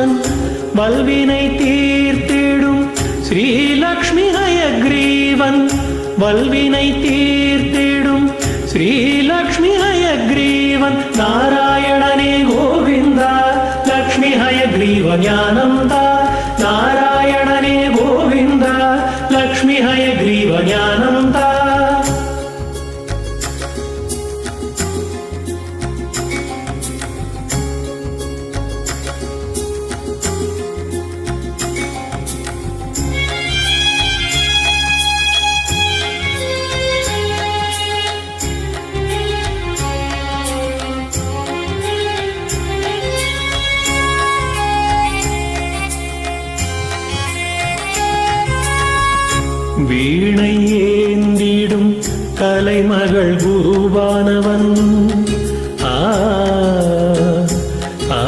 ஹயக்ரீவன் வல்வினை தீர்த்திடும். ஸ்ரீலக்ஷ்மி ஹயக்ரீவன் வல்வினை தீர்த்திடும். ஸ்ரீலக்ஷ்மி ஹயக்ரீவன் நாராயணனே கோவிந்தா. லக்ஷ்மி ஹயக்ரீவ ஞானந்தா. நாராயணனே கோவிந்தா. லக்ஷ்மி ஹயக்ரீவ ஞானந்தா. வீணை ஏந்திடும் கலைமகள் குருவானவன் ஆ ஆ.